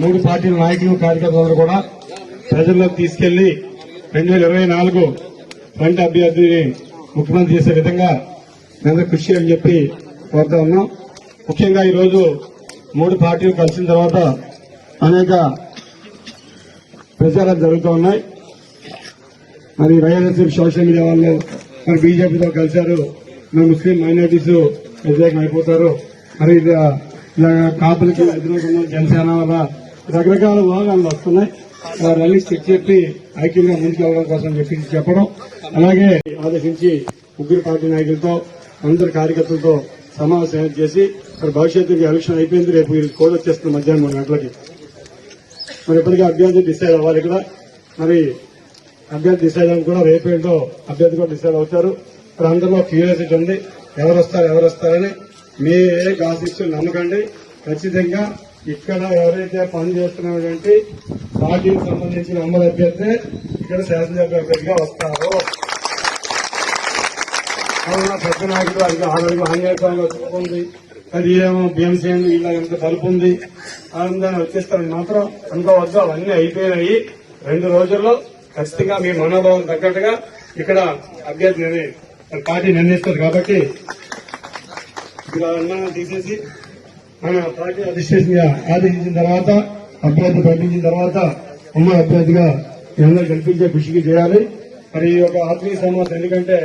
మూడు పార్టీల నాయకులు కార్యకర్తలు కూడా ప్రజల్లోకి తీసుకెళ్ళి రెండు వేల ఇరవై నాలుగు ఫ్రంట్ అభ్యర్థిని ముఖ్యమంత్రి చేసే విధంగా మేము కృషి అని చెప్పి కోరుతా ఉన్నాం. ముఖ్యంగా ఈరోజు మూడు పార్టీలు కలిసిన తర్వాత అనేక ప్రచారాలు జరుగుతూ ఉన్నాయి. మరి వైఎస్ఆర్సీపీ సోషల్ మీడియా వాళ్ళు మరి బీజేపీతో కలిశారు. మరి ముస్లిం మైనార్టీస్ వ్యతిరేకం అయిపోతారు మరి ఇలా కాపులకి వ్యతిరేకంగా జనసేన వల్ల రకరకాల వాదనలు వస్తున్నాయి. వారన్నీ చెక్ చెప్పి ఐక్యంగా ముందుకెళ్ళడం కోసం చెప్పి చెప్పడం. అలాగే ఆదేశించి ముగ్గురు పార్టీ నాయకులతో అందరి కార్యకర్తలతో సమావేశం చేసి మరి భవిష్యత్తుకి ఎలక్షన్ అయిపోయింది రేపు మీరు కోడ్ వచ్చేస్తుంది మధ్యాహ్నం మూడు గంటలకి. మరి ఇప్పటికే అభ్యర్థి డిసైడ్ అవ్వాలి ఇక్కడ మరి అభ్యర్థి డిసైడ్ అని కూడా రేపేంటో అభ్యర్థి కూడా డిసైడ్ అవుతారు. మరి అందరిలో క్యూరియాసిటీ ఉంది. ఎవరు వస్తారు ఎవరు వస్తారని మీ ఏ గాసిప్స్ నమ్మకండి. ఖచ్చితంగా ఇక్కడ ఎవరైతే పని చేస్తున్నటువంటి పార్టీకి సంబంధించిన అమలు అభ్యర్థి ఇక్కడ శాసనసభ అభ్యర్థిగా వస్తారు అవునా? పెద్ద నాయకుడు అది ఆడలకు ఆంజనేయ ఉంది అది ఏమో భీమసేన్ ఇలా ఎంత కలుపు ఉంది. ఆనందాన్ని వచ్చేస్తారని మాత్రం అనుకోవద్దు అవన్నీ అయిపోయినాయి. రెండు రోజుల్లో ఖచ్చితంగా మీ మనోభావం తగ్గట్టుగా ఇక్కడ అభ్యర్థి పార్టీ నిర్ణయిస్తారు కాబట్టి ఇక్కడ అనుమానం తీసేసి మన పార్టీ అధిష్ఠేషన్ ఆదేశించిన తర్వాత అభ్యర్థి ప్రకటించిన తర్వాత ఉమ్మడి అభ్యర్థిగా మీ అందరూ కృషికి చేయాలి మరి ఈ యొక్క ఆత్మీయ సమావేశం ఎందుకంటే